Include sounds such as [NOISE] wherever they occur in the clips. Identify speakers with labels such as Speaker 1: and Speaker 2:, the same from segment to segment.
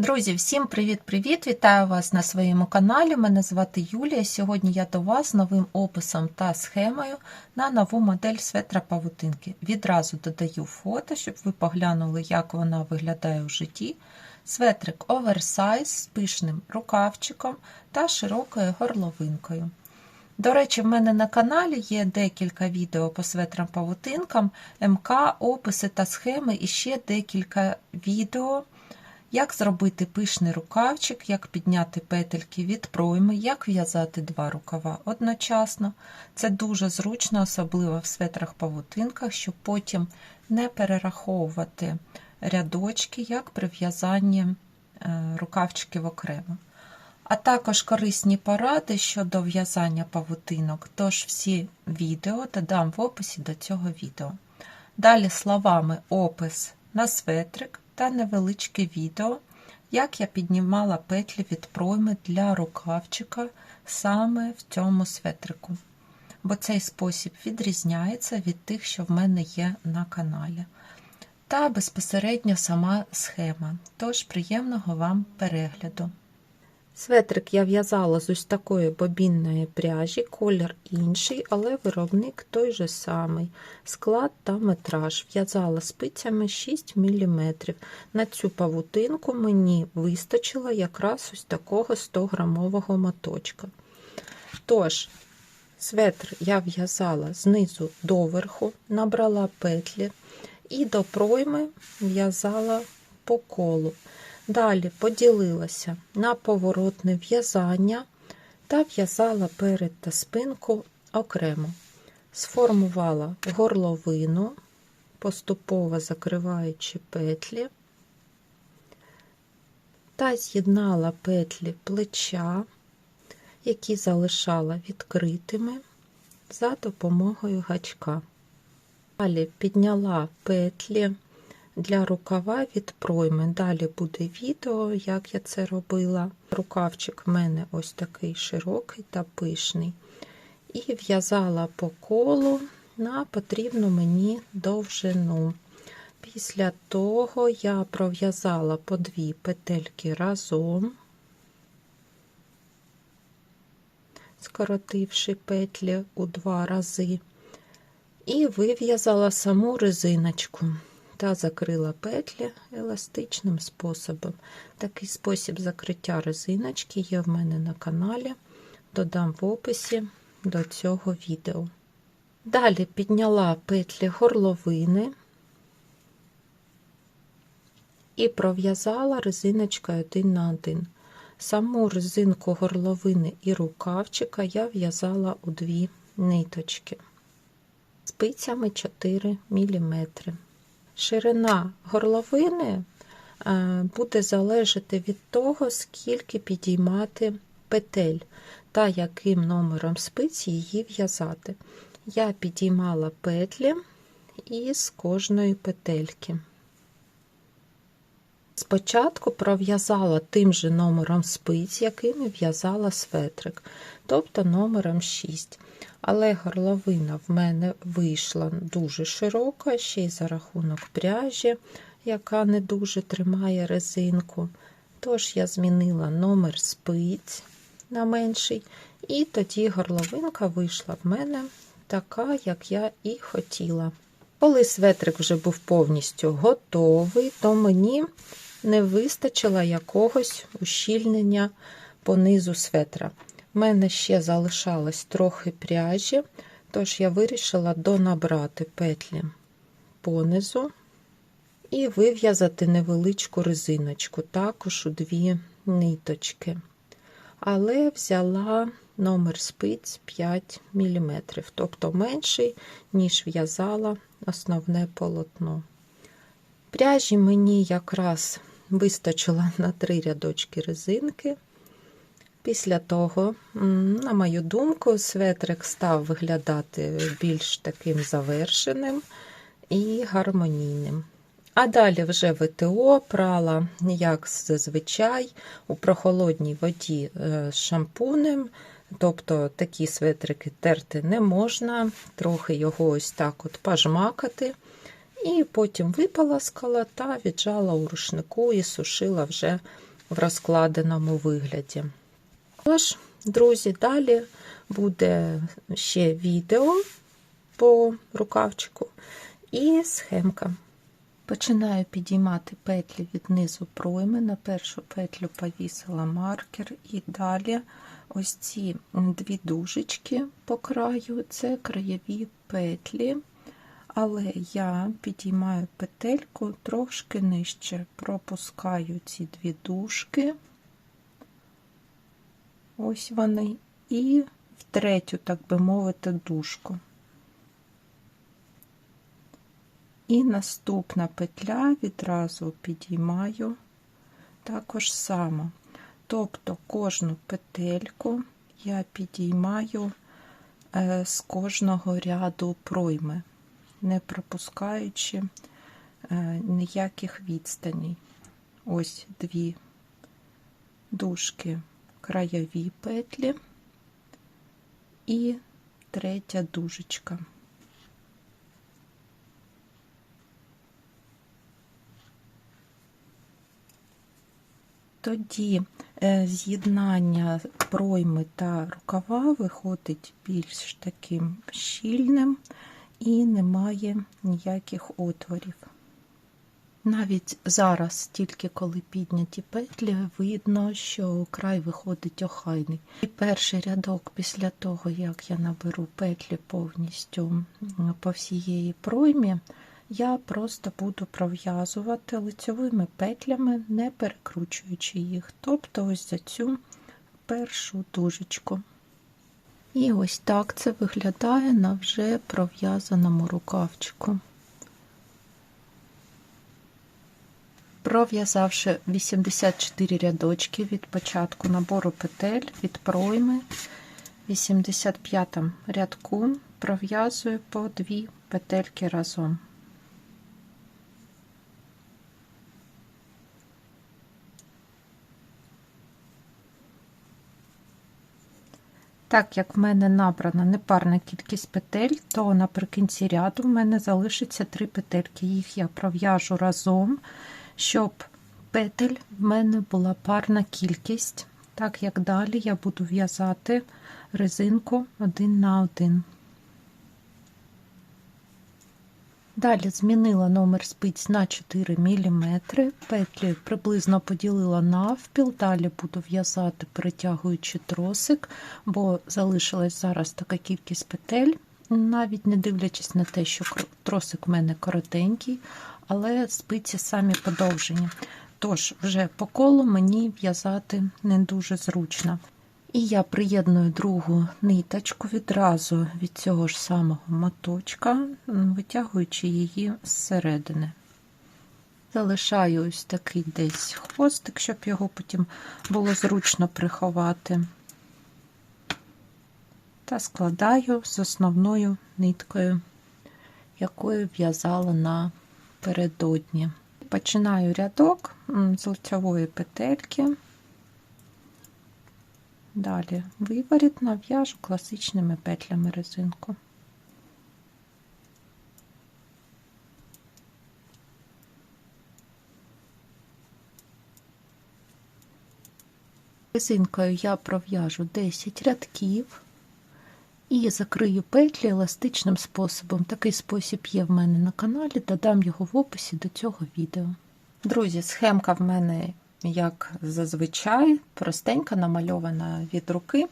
Speaker 1: Друзі, всім привіт-привіт! Вітаю вас на своєму каналі. Мене звати Юлія. Сьогодні я до вас з новим описом та схемою на нову модель светра павутинки. Відразу додаю фото, щоб ви поглянули, як вона виглядає у житті. Светрик оверсайз з пишним рукавчиком та широкою горловинкою. До речі, в мене на каналі є декілька відео по светрам павутинкам, МК, описи та схеми, і ще декілька відео. Як зробити пишний рукавчик, як підняти петельки від пройми, як в'язати два рукава одночасно. Це дуже зручно, особливо в светрах-павутинках, щоб потім не перераховувати рядочки, як при в'язанні рукавчиків окремо. А також корисні поради щодо в'язання павутинок, тож всі відео додам в описі до цього відео. Далі словами опис на светрик та невеличке відео, як я піднімала петлі від пройми для рукавчика саме в цьому светрику. Бо цей спосіб відрізняється від тих, що в мене є на каналі. Та безпосередньо сама схема. Тож приємного вам перегляду. Светрик я в'язала з ось такої бобінної пряжі, колір інший, але виробник той же самий. Склад та метраж. В'язала спицями 6 мм. На цю павутинку мені вистачило якраз ось такого 100-грамового моточка. Тож, светр я в'язала знизу до верху, набрала петлі і до пройми в'язала по колу. Далі поділилася на поворотне в'язання та в'язала перед та спинку окремо. Сформувала горловину, поступово закриваючи петлі, та з'єднала петлі плеча, які залишала відкритими за допомогою гачка. Далі підняла петлі для рукава від пройми. Далі буде відео, як я це робила. Рукавчик в мене ось такий широкий та пишний. І в'язала по колу на потрібну мені довжину. Після того я пров'язала по дві петельки разом, скоротивши петлі у два рази, і вив'язала саму резиночку та закрила петлі еластичним способом. Такий спосіб закриття резиночки є в мене на каналі, додам в описі до цього відео. Далі підняла петлі горловини і пров'язала резиночкою один на один. Саму резинку горловини і рукавчика я в'язала у дві ниточки спицями 4 мм. Ширина горловини е, буде залежати від того, скільки підіймати петель та яким номером спиць її в'язати. Я підіймала петлі із кожної петельки. Спочатку пров'язала тим же номером спиць, якими в'язала светрик, тобто номером 6 але горловина в мене вийшла дуже широка, ще й за рахунок пряжі, яка не дуже тримає резинку. Тож я змінила номер спиць на менший, і тоді горловинка вийшла в мене така, як я і хотіла. Коли светрик вже був повністю готовий, то мені не вистачило якогось ущільнення по низу светра. У мене ще залишалось трохи пряжі, тож я вирішила донабрати петлі понизу і вив'язати невеличку резиночку, також у дві ниточки. Але взяла номер спиць 5 мм, тобто менший, ніж в'язала основне полотно. Пряжі мені якраз вистачило на три рядочки резинки. Після того, на мою думку, светрик став виглядати більш таким завершеним і гармонійним. А далі вже ВТО прала, як зазвичай, у прохолодній воді е, з шампунем, тобто такі светрики терти не можна, трохи його ось так от пожмакати. І потім випаласкала та віджала у рушнику і сушила вже в розкладеному вигляді. Тож, друзі, далі буде ще відео по рукавчику і схемка. Починаю підіймати петлі від низу пройми. На першу петлю повісила маркер, і далі ось ці дві дужечки по краю. Це краєві петлі, але я підіймаю петельку трошки нижче, пропускаю ці дві дужки, ось вони, і в третю, так би мовити, дужку. І наступна петля відразу підіймаю також само. Тобто кожну петельку я підіймаю е, з кожного ряду пройми, не пропускаючи е, ніяких відстаней. Ось дві дужки краєві петлі і третя дужечка. Тоді е, з'єднання пройми та рукава виходить більш таким щільним і немає ніяких отворів. Навіть зараз, тільки коли підняті петлі, видно, що край виходить охайний. І перший рядок після того, як я наберу петлі повністю по всієї проймі, я просто буду пров'язувати лицьовими петлями, не перекручуючи їх, тобто ось за цю першу дужечку. І ось так це виглядає на вже пров'язаному рукавчику. Пров'язавши 84 рядочки від початку набору петель від пройми, 85 рядку пров'язую по дві петельки разом. Так як в мене набрана непарна кількість петель, то наприкінці ряду в мене залишиться три петельки. Їх я пров'яжу разом, щоб петель в мене була парна кількість, так як далі я буду в'язати резинку один на один. Далі змінила номер спиць на 4 мм, петлі приблизно поділила навпіл, далі буду в'язати, перетягуючи тросик, бо залишилась зараз така кількість петель, навіть не дивлячись на те, що тросик в мене коротенький, але спиці самі подовжені. Тож, вже по колу мені в'язати не дуже зручно. І я приєдную другу ниточку відразу від цього ж самого моточка, витягуючи її зсередини. Залишаю ось такий десь хвостик, щоб його потім було зручно приховати. Та складаю з основною ниткою, якою в'язала напередодні. Починаю рядок з лицьової петельки. Далі виворіт нав'яжу класичними петлями резинку. Резинкою я пров'яжу 10 рядків і закрию петлі еластичним способом. Такий спосіб є в мене на каналі, додам його в описі до цього відео. Друзі, схемка в мене як зазвичай, простенька намальована від руки.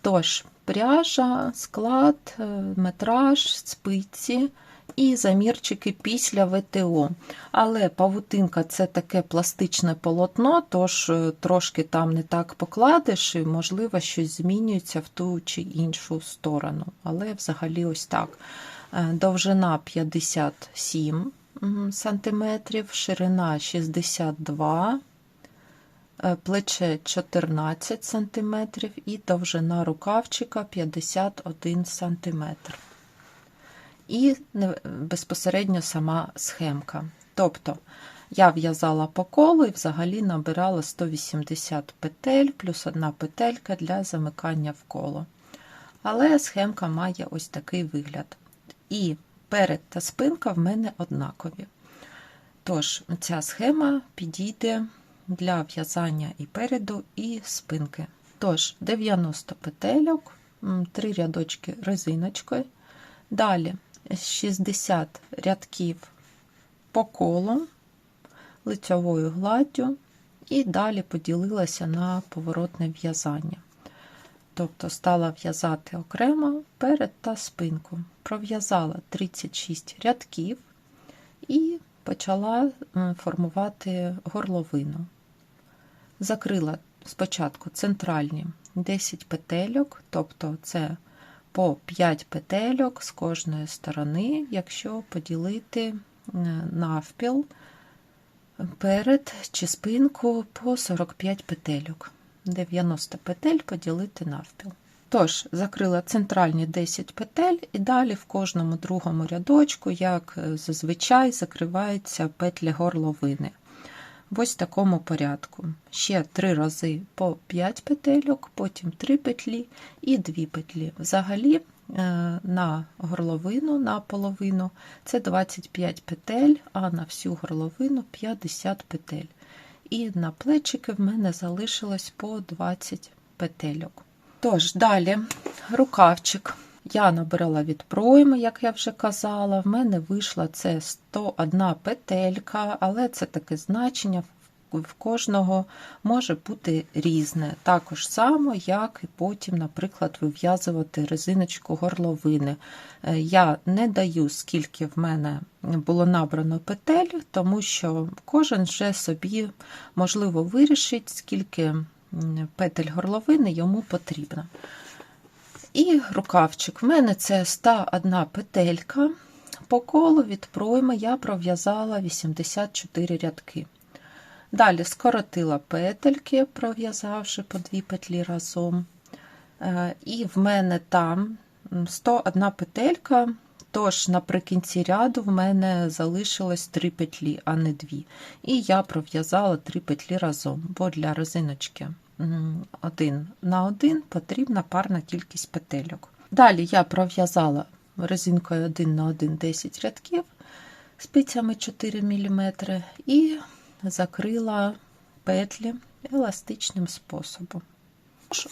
Speaker 1: Тож, пряжа, склад, е, метраж, спиці і замірчики після ВТО. Але павутинка це таке пластичне полотно, тож е, трошки там не так покладеш, і, можливо, щось змінюється в ту чи іншу сторону. Але взагалі ось так. Е, довжина 57 см, ширина 62 Е, плече 14 см і довжина рукавчика 51 см. І безпосередньо сама схемка. Тобто я в'язала по колу і взагалі набирала 180 петель плюс одна петелька для замикання в коло. Але схемка має ось такий вигляд. І перед та спинка в мене однакові. Тож, ця схема підійде для в'язання і переду, і спинки. Тож, 90 петельок, 3 рядочки резиночкою. Далі 60 рядків по колу лицьовою гладдю, і далі поділилася на поворотне в'язання. Тобто стала в'язати окремо перед та спинку. Пров'язала 36 рядків і почала формувати горловину. Закрила спочатку центральні 10 петельок, тобто це по 5 петельок з кожної сторони, якщо поділити навпіл перед чи спинку по 45 петельок. 90 петель поділити навпіл. Тож, закрила центральні 10 петель, і далі в кожному другому рядочку, як зазвичай, закриваються петлі горловини. В ось такому порядку. Ще 3 рази по 5 петельок, потім 3 петлі і 2 петлі. Взагалі, на горловину, на половину це 25 петель, а на всю горловину 50 петель. І на плечики в мене залишилось по 20 петельок. Тож, далі рукавчик. Я набирала від пройми, як я вже казала, в мене вийшла це 101 петелька, але це таке значення в кожного може бути різне. Також само, як і потім, наприклад, вив'язувати резиночку горловини. Я не даю, скільки в мене було набрано петель, тому що кожен вже собі, можливо, вирішить, скільки петель горловини йому потрібно. І рукавчик. В мене це 101 петелька. По колу від пройми я пров'язала 84 рядки. Далі скоротила петельки, пров'язавши по дві петлі разом. Е, і в мене там 101 петелька, тож наприкінці ряду в мене залишилось 3 петлі, а не 2. І я пров'язала 3 петлі разом, бо для резиночки один на один потрібна парна кількість петельок. Далі я пров'язала резинкою 1 на 1 10 рядків спицями 4 мм і закрила петлі еластичним способом.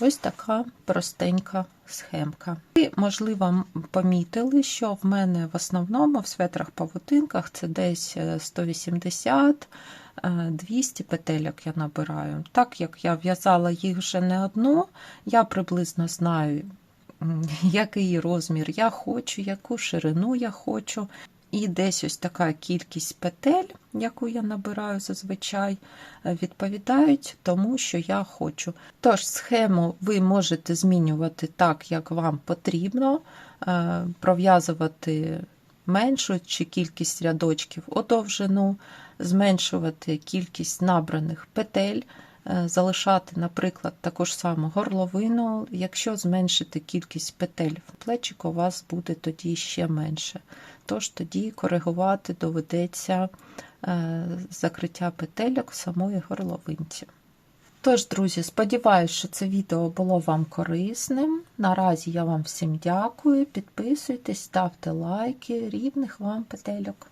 Speaker 1: Ось така простенька схемка. І, можливо, помітили, що в мене в основному в светрах-павутинках це десь 180 200 петельок я набираю. Так як я в'язала їх вже не одну, я приблизно знаю, [LAUGHS] який розмір я хочу, яку ширину я хочу. І десь ось така кількість петель, яку я набираю зазвичай, відповідають тому, що я хочу. Тож, схему ви можете змінювати так, як вам потрібно, е, пров'язувати меншу чи кількість рядочків у довжину, зменшувати кількість набраних петель. Е, залишати, наприклад, таку ж саму горловину. Якщо зменшити кількість петель в плечику, у вас буде тоді ще менше. Тож тоді коригувати доведеться е, закриття петельок в самої горловинці. Тож, друзі, сподіваюся, що це відео було вам корисним. Наразі я вам всім дякую. Підписуйтесь, ставте лайки, рівних вам петельок.